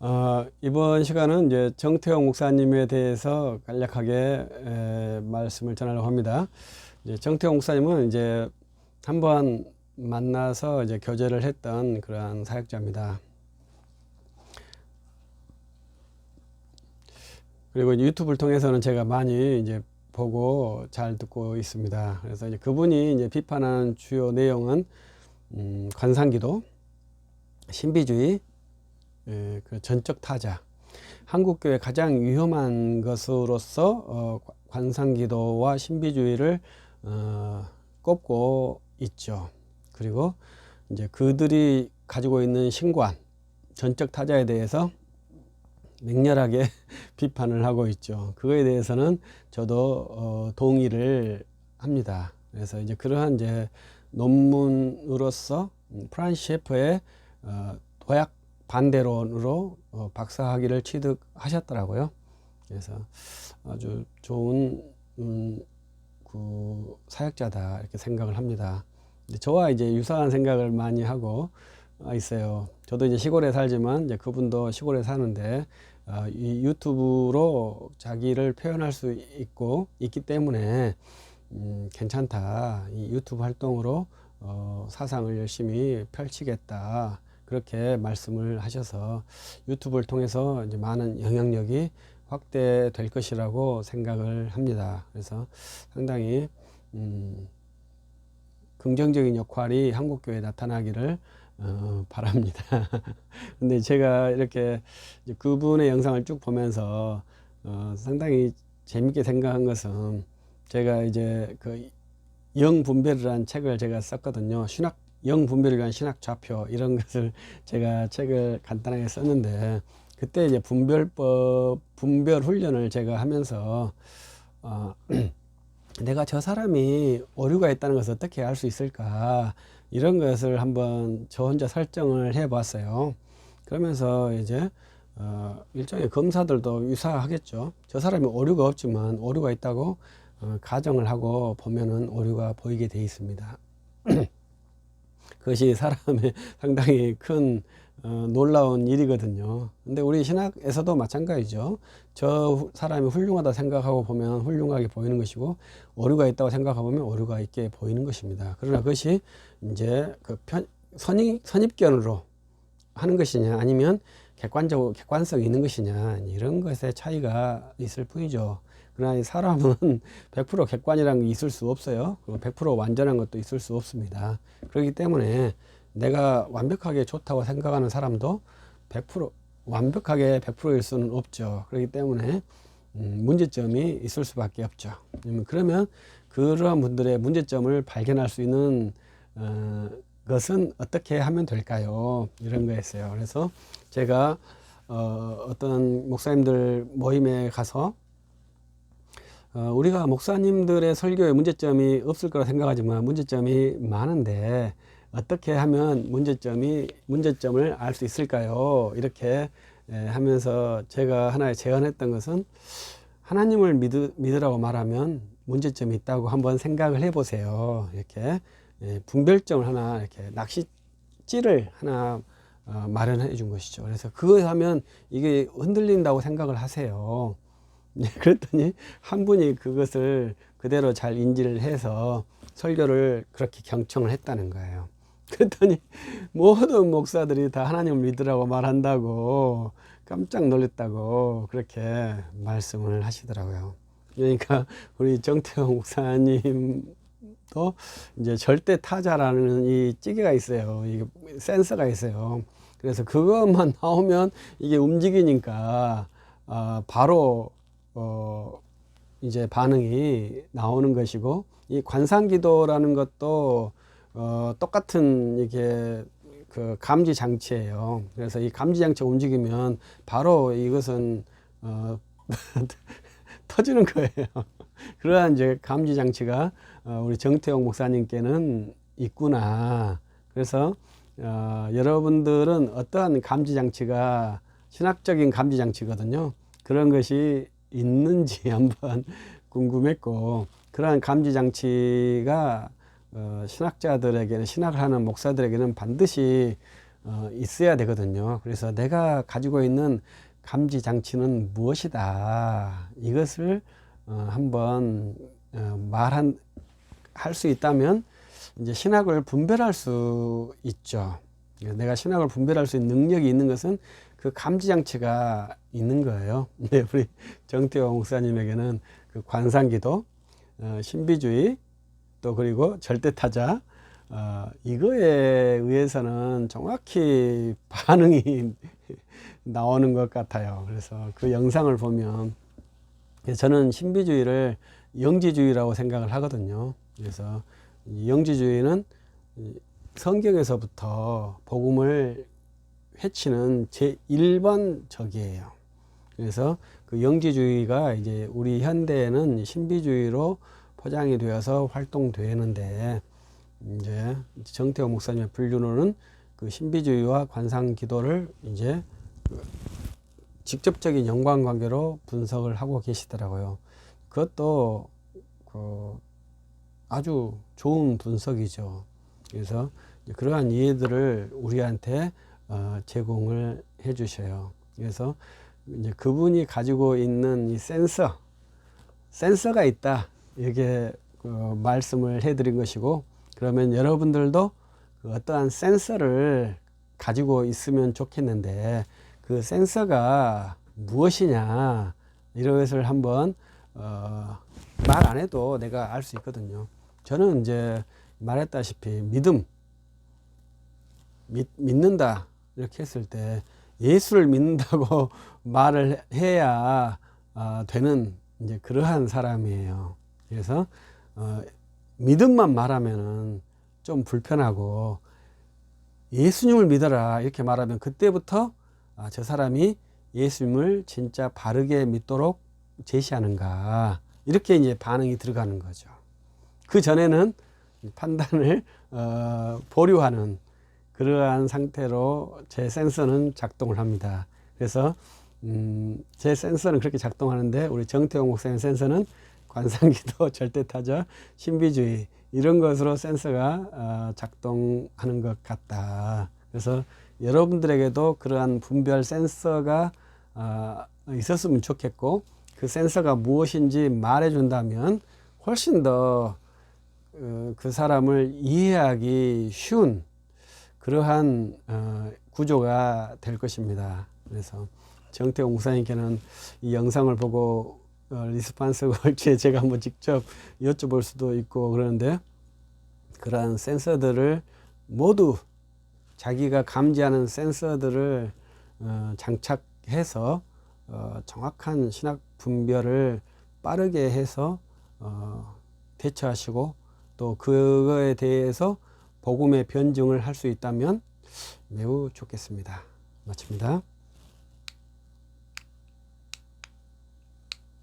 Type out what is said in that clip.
어, 이번 시간은 이제 정태영 목사님에 대해서 간략하게 에, 말씀을 전하려고 합니다. 이제 정태영 목사님은 이제 한번 만나서 이제 교제를 했던 그러한 사역자입니다. 그리고 유튜브를 통해서는 제가 많이 이제 보고 잘 듣고 있습니다. 그래서 이제 그분이 이제 비판하는 주요 내용은 음, 관상기도, 신비주의, 예, 그 전적 타자, 한국 교회 가장 위험한 것으로서 어, 관상기도와 신비주의를 어, 꼽고 있죠. 그리고 이제 그들이 가지고 있는 신관, 전적 타자에 대해서 맹렬하게 비판을 하고 있죠. 그거에 대해서는 저도 어, 동의를 합니다. 그래서 이제 그러한 이제 논문으로서 프란시 셰퍼의 어, 도약 반대론으로 어, 박사학위를 취득하셨더라고요. 그래서 아주 좋은 음, 그 사역자다 이렇게 생각을 합니다. 저와 이제 유사한 생각을 많이 하고 아, 있어요. 저도 이제 시골에 살지만 이제 그분도 시골에 사는데 어, 이 유튜브로 자기를 표현할 수 있고 있기 때문에 음, 괜찮다. 이 유튜브 활동으로 어, 사상을 열심히 펼치겠다. 그렇게 말씀을 하셔서 유튜브를 통해서 이제 많은 영향력이 확대될 것이라고 생각을 합니다. 그래서 상당히 음, 긍정적인 역할이 한국 교회에 나타나기를 어, 바랍니다. 근데 제가 이렇게 그분의 영상을 쭉 보면서 어, 상당히 재밌게 생각한 것은 제가 이제 그 영분별이라는 책을 제가 썼거든요. 신학 영분별에 관한 신학 좌표 이런 것을 제가 책을 간단하게 썼는데 그때 이제 분별법 분별 훈련을 제가 하면서 어, 내가 저 사람이 오류가 있다는 것을 어떻게 알 수 있을까 이런 것을 한번 저 혼자 설정을 해 봤어요. 그러면서 이제 어, 일종의 검사들도 유사하겠죠. 저 사람이 오류가 없지만 오류가 있다고 어, 가정을 하고 보면은 오류가 보이게 돼 있습니다. 그것이 사람의 상당히 큰 어, 놀라운 일이거든요. 근데 우리 신학에서도 마찬가지죠. 저 사람이 훌륭하다 생각하고 보면 훌륭하게 보이는 것이고 오류가 있다고 생각하고 보면 오류가 있게 보이는 것입니다. 그러나 그것이 이제 그 편, 선입, 선입견으로 하는 것이냐 아니면 객관적 객관성이 있는 것이냐 이런 것의 차이가 있을 뿐이죠. 그러나 이 사람은 100% 객관이라는 게 있을 수 없어요. 그리고 100% 완전한 것도 있을 수 없습니다. 그렇기 때문에 내가 완벽하게 좋다고 생각하는 사람도 100% 완벽하게 100%일 수는 없죠. 그렇기 때문에 음, 문제점이 있을 수밖에 없죠. 음, 그러면 그러한 분들의 문제점을 발견할 수 있는 어, 것은 어떻게 하면 될까요? 이런 거였어요. 그래서 제가 어, 어떤 목사님들 모임에 가서 어, 우리가 목사님들의 설교에 문제점이 없을 거라 생각하지만 문제점이 많은데 어떻게 하면 문제점이 문제점을 알 수 있을까요? 이렇게 에, 하면서 제가 하나의 제안했던 것은 하나님을 믿으, 믿으라고 말하면 문제점이 있다고 한번 생각을 해보세요. 이렇게 예, 분별점을 하나 이렇게 낚시찌를 하나 어, 마련해 준 것이죠. 그래서 그거 하면 이게 흔들린다고 생각을 하세요. 예, 그랬더니 한 분이 그것을 그대로 잘 인지를 해서 설교를 그렇게 경청을 했다는 거예요. 그랬더니 모든 목사들이 다 하나님을 믿으라고 말한다고 깜짝 놀랐다고 그렇게 말씀을 하시더라고요. 그러니까 우리 정태영 목사님도 이제 절대 타자라는 이 찌개가 있어요. 이게 센서가 있어요. 그래서 그것만 나오면 이게 움직이니까 어, 바로 어, 이제 반응이 나오는 것이고 이 관상기도라는 것도 어, 똑같은 이게 그 감지 장치예요. 그래서 이 감지 장치가 움직이면 바로 이것은 어, 터지는 거예요. 그러한 이제 감지 장치가 어, 우리 정태용 목사님께는 있구나. 그래서 어, 여러분들은 어떠한 감지 장치가 신학적인 감지 장치거든요. 그런 것이 있는지 한번 궁금했고 그러한 감지 장치가 어, 신학자들에게는 신학을 하는 목사들에게는 반드시 어, 있어야 되거든요. 그래서 내가 가지고 있는 감지 장치는 무엇이다. 이것을 어, 한번 어, 말한 할 수 있다면 이제 신학을 분별할 수 있죠. 내가 신학을 분별할 수 있는 능력이 있는 것은 그 감지 장치가 있는 거예요. 네, 우리 정태호 목사님에게는 그 관상기도, 어, 신비주의, 또 그리고 절대타자, 어, 이거에 의해서는 정확히 반응이 나오는 것 같아요. 그래서 그 영상을 보면 저는 신비주의를 영지주의라고 생각을 하거든요. 그래서 이 영지주의는 이 성경에서부터 복음을 회치는 제 1번 적이에요. 그래서 그 영지주의가 이제 우리 현대에는 신비주의로 포장이 되어서 활동되는데 이제 정태호 목사님의 분류로는 그 신비주의와 관상 기도를 이제 그 직접적인 연관 관계로 분석을 하고 계시더라고요. 그것도 그 아주 좋은 분석이죠. 그래서 그러한 이해들을 우리한테 어, 제공을 해 주셔요. 그래서 이제 그분이 가지고 있는 이 센서, 센서가 있다. 이렇게 그 말씀을 해 드린 것이고, 그러면 여러분들도 그 어떠한 센서를 가지고 있으면 좋겠는데, 그 센서가 무엇이냐, 이런 것을 한번, 어, 말 안 해도 내가 알 수 있거든요. 저는 이제 말했다시피 믿음, 믿, 믿는다. 이렇게 했을 때 예수를 믿는다고 말을 해야 어, 되는 이제 그러한 사람이에요. 그래서 어, 믿음만 말하면은 좀 불편하고 예수님을 믿어라 이렇게 말하면 그때부터 아, 저 사람이 예수님을 진짜 바르게 믿도록 제시하는가 이렇게 이제 반응이 들어가는 거죠. 그 전에는 판단을 어, 보류하는 그러한 상태로 제 센서는 작동을 합니다. 그래서 음, 제 센서는 그렇게 작동하는데 우리 정태호 목사님 센서는 관상기도, 절대타자, 신비주의 이런 것으로 센서가 어, 작동하는 것 같다. 그래서 여러분들에게도 그러한 분별 센서가 어, 있었으면 좋겠고 그 센서가 무엇인지 말해준다면 훨씬 더 그 사람을 이해하기 쉬운 그러한 어, 구조가 될 것입니다. 그래서 정태웅 목사님께는 이 영상을 보고 어, 리스판스가 올지 제가 한번 직접 여쭤볼 수도 있고 그러는데 그러한 센서들을 모두 자기가 감지하는 센서들을 어, 장착해서 어, 정확한 신학 분별을 빠르게 해서 어, 대처하시고 또 그거에 대해서 복음의 변증을 할 수 있다면 매우 좋겠습니다. 마칩니다.